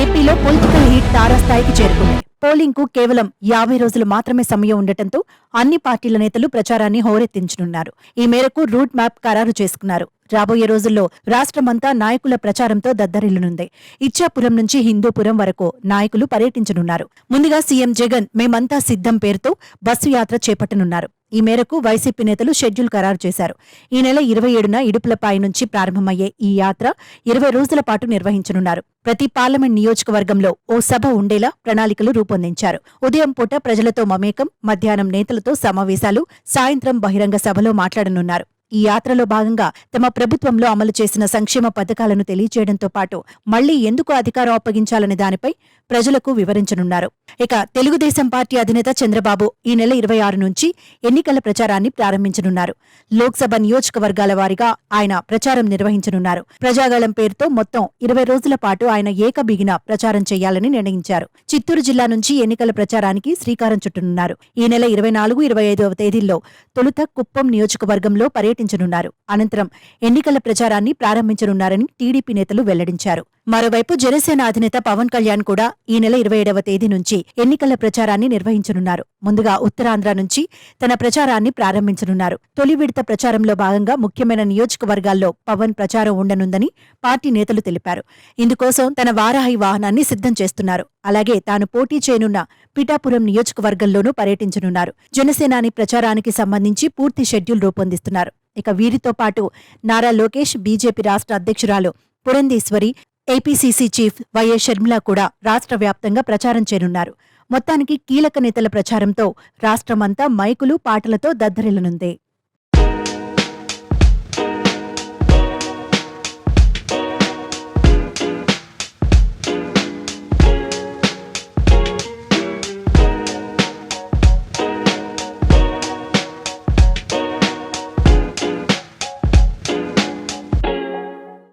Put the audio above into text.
ఏపీలో political heat తారాస్థాయికి చేరుకుంది. పోలింగ్కు కేవలం యాభై రోజులు మాత్రమే సమయం ఉండటంతో అన్ని పార్టీల నేతలు ప్రచారాన్ని హోరెత్తించనున్నారు. ఈ మేరకు రూట్ మ్యాప్ ఖరారు చేసుకున్నారు. రాబోయే రోజుల్లో రాష్ట్రమంతా నాయకుల ప్రచారంతో దద్దరిల్లునుంది. ఇచ్చాపురం నుంచి హిందూపురం వరకు నాయకులు పర్యటించనున్నారు. ముందుగా సీఎం జగన్ మేమంతా సిద్ధం పేరుతో బస్సు యాత్ర చేపట్టనున్నారు. ఈ మేరకు వైసీపీ నేతలు షెడ్యూల్ ఖరారు చేశారు. ఈ నెల ఇరవై ఏడున ఇడుపులపాయ నుంచి ప్రారంభమయ్యే ఈ యాత్ర ఇరవై రోజుల పాటు నిర్వహించనున్నారు. ప్రతి పార్లమెంట్ నియోజకవర్గంలో ఓ సభ ఉండేలా ప్రణాళికలు రూపొందించారు. ఉదయం పూట ప్రజలతో మమేకం మధ్యాహ్నం నేతలతో సమావేశాలు సాయంత్రం బహిరంగ సభలో మాట్లాడనున్నారు. ఈ యాత్రలో భాగంగా తమ ప్రభుత్వంలో అమలు చేసిన సంక్షేమ పథకాలను తెలియచేయడంతో పాటు మళ్ళీ ఎందుకు అధికారం అప్పగించాలనే దానిపై ప్రజలకు వివరించనున్నారు. ఇక తెలుగుదేశం పార్టీ అధినేత చంద్రబాబు ఈ నెల ఇరవై ఆరు నుంచి ఎన్నికల ప్రచారాన్ని ప్రారంభించనున్నారు. లోక్సభ నియోజకవర్గాల వారీగా ఆయన ప్రచారం నిర్వహించనున్నారు. ప్రజాగళం పేరుతో మొత్తం ఇరవై రోజుల పాటు ఆయన ఏకబిగిన ప్రచారం చేయాలని నిర్ణయించారు. చిత్తూరు జిల్లా నుంచి ఎన్నికల ప్రచారానికి శ్రీకారం చుట్టనున్నారు. ఈ నెల ఇరవై నాలుగు ఇరవై ఐదవ తేదీల్లో తొలుత కుప్పం నియోజకవర్గంలో పర్యటించనున్నారు అనంతరం ఎన్నికల ప్రచారాన్ని ప్రారంభించనున్నారని టీడీపీ నేతలు వెల్లడించారు. మరోవైపు జనసేన అధినేత పవన్ కళ్యాణ్ కూడా ఈ నెల ఇరవై ఏడవ తేదీ నుంచి ఎన్నికల ప్రచారాన్ని నిర్వహించనున్నారు. ముందుగా ఉత్తరాంధ్ర నుంచి తన ప్రచారాన్ని ప్రారంభించనున్నారు. తొలి విడత ప్రచారంలో భాగంగా ముఖ్యమైన నియోజకవర్గాల్లో పవన్ ప్రచారం ఉండనుందని పార్టీ నేతలు తెలిపారు. ఇందుకోసం తన వారాహి వాహనాన్ని సిద్ధం చేస్తున్నారు. అలాగే తాను పోటీ చేయనున్న పిఠాపురం నియోజకవర్గంలోనూ పర్యటించనున్నారు. జనసేనాని ప్రచారానికి సంబంధించి పూర్తి షెడ్యూల్ రూపొందిస్తున్నారు. ఇక వీరితో పాటు నారా లోకేష్ బీజేపీ రాష్ట్ర అధ్యక్షురాలు Purandeswari APCC chief YS Sharmila కూడా రాష్ట్ర వ్యాప్తంగా ప్రచారం చేయనున్నారు మొత్తానికి కీలక నేతల ప్రచారంతో రాష్ట్రమంతా మైకులు పాటలతో దద్దరిల్లనుంది.